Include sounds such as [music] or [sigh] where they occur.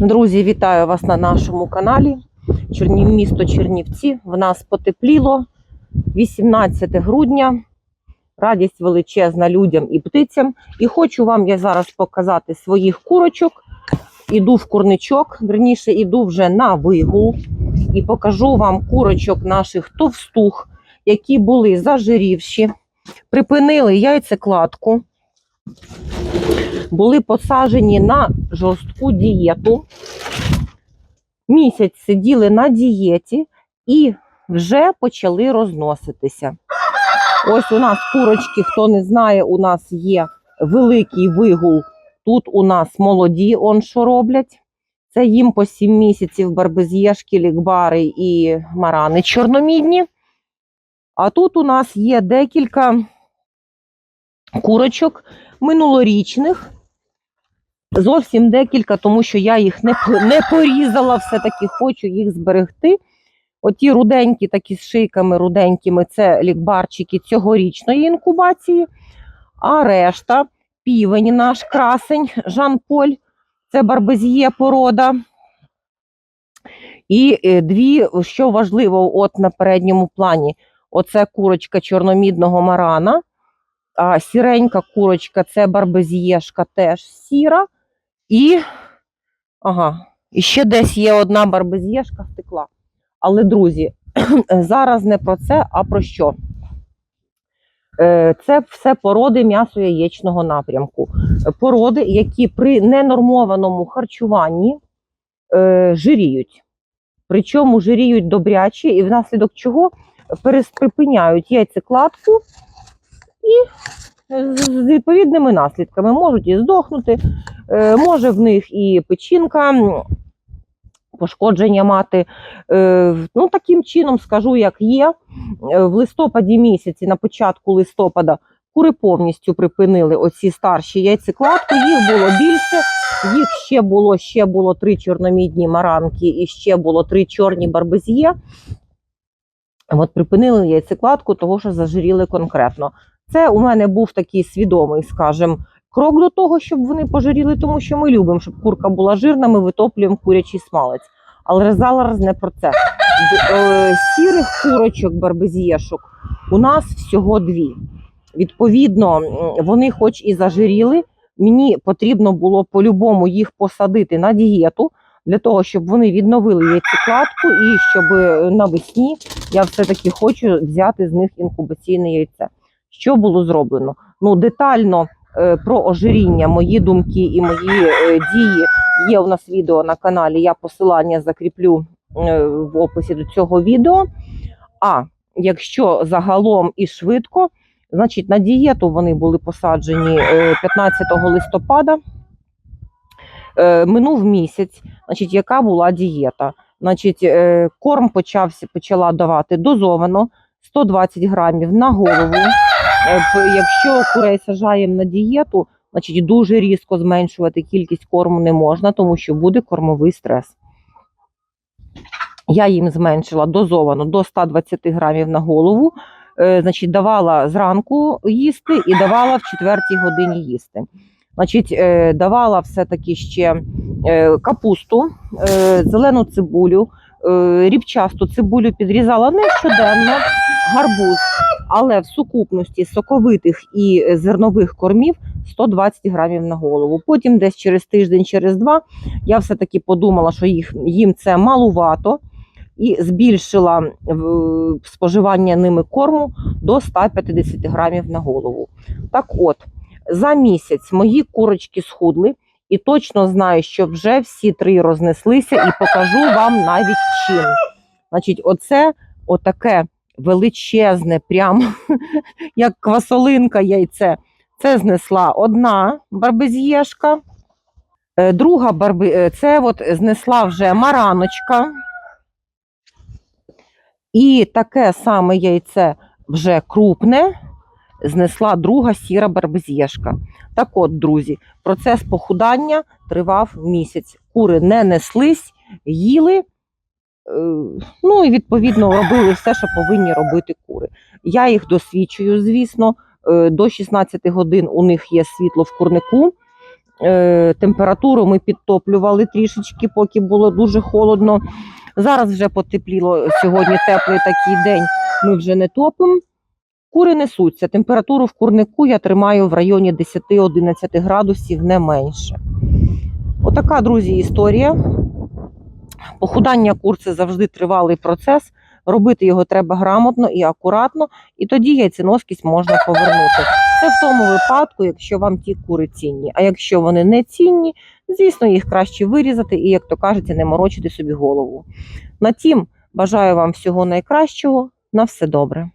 Друзі, вітаю вас на нашому каналі. Чернів, місто Чернівці. В нас потепліло 18 грудня. Радість величезна людям і птицям. І хочу вам я зараз показати своїх курочок. Іду в курничок, верніше, іду вже на вигул і покажу вам курочок наших товстух, які були зажирівші, припинили яйцекладку, були посаджені на жорстку дієту. Місяць сиділи на дієті і вже почали розноситися. Ось у нас курочки, хто не знає, у нас є великий вигул. Тут у нас молоді, он що роблять. Це їм по 7 місяців барбезєшки, лікбари і марани чорномідні. А тут у нас є декілька курочок минулорічних. Зовсім декілька, тому що я їх не, не порізала, все-таки хочу їх зберегти. Оті руденькі, такі з шийками руденькими, це лікбарчики цьогорічної інкубації. А решта півень наш красень, Жан-Поль, це барбезє порода. І е, дві, що важливо, от на передньому плані, оце курочка чорномідного марана. Сіренька курочка це барбезєшка теж сіра. І, ага, і ще десь є одна барбезєшка втекла. Але, друзі, [clears throat] зараз не про це, а про що? Е, Це все породи м'ясо-яєчного напрямку. Породи, які при ненормованому харчуванні е, жиріють. Причому жиріють добряче, і внаслідок чого перес- припиняють яйцекладку і з відповідними наслідками можуть і здохнути, е, може в них і печінка, пошкодження мати. Е, Ну, таким чином скажу, як є. Е, В листопаді місяці, на початку листопада, кури повністю припинили оці старші яйцекладку. Їх було більше. Їх ще було, ще було три чорномідні маранки і ще було три чорні барбезє. От припинили яйцекладку, того що зажиріли конкретно. Це у мене був такий свідомий, скажімо, крок до того, щоб вони пожиріли, тому що ми любимо, щоб курка була жирна, ми витоплюємо курячий смалець. Але зараз не про це. Е, Сірих курочок барбезєшок у нас всього дві. Відповідно, вони хоч і зажиріли, мені потрібно було по-любому їх посадити на дієту для того, щоб вони відновили яйцекладку і щоб е, навесні я все-таки хочу взяти з них інкубаційне яйце. Що було зроблено? Ну, детально е, про ожиріння, мої думки і мої е, дії є у нас відео на каналі. Я посилання закріплю е, в описі до цього відео. А якщо загалом і швидко, значить на дієту вони були посаджені е, 15 листопада. Е, Минув місяць, значить, яка була дієта? Значить, е, корм почався, почала давати дозовано 120 грамів на голову. Е, Якщо курей сажаємо на дієту, значить дуже різко зменшувати кількість корму не можна, тому що буде кормовий стрес. Я їм зменшила дозовано до 120 грамів на голову. Е, Значить, давала зранку їсти і давала в четвертій годині їсти. Значить, е, давала все-таки ще капусту, зелену цибулю, рібчасту цибулю підрізала не щоденно, гарбуз, але в сукупності соковитих і е, зернових кормів 120 грамів на голову. Потім, десь через тиждень, через два, я все-таки подумала, що їх, їм це малувато, і збільшила споживання ними корму до 150 грамів на голову. Так от, за місяць мої курочки схудли, і точно знаю, що вже всі три рознеслися, і покажу вам навіть чим. Значить, оце отаке величезне, прям [laughs] як квасолинка яйце. Це знесла одна барбезєшка, Е, друга барби... е, це от знесла вже мараночка. І таке саме яйце вже крупне знесла друга сіра барбезєшка. Так от, друзі, процес похудання тривав місяць. Кури не неслись, їли, ну і відповідно робили все, що повинні робити кури. Я їх досвідчую, звісно. Е, До 16 годин у них є світло в курнику. е, температуру ми підтоплювали трішечки, поки було дуже холодно. Зараз вже потепліло. Сьогодні теплий такий день. Ми вже не топимо. Кури несуться. Температуру в курнику я тримаю в районі 10-11 градусів, не менше. Отака, друзі, історія. Похудання кур це завжди тривалий процес. Робити його треба грамотно і акуратно, і тоді яйценоскість можна повернути. Це в тому випадку, якщо вам ті кури цінні. А якщо вони не цінні, звісно, їх краще вирізати і, як то кажеться, не морочити собі голову. На тім бажаю вам всього найкращого. На все добре.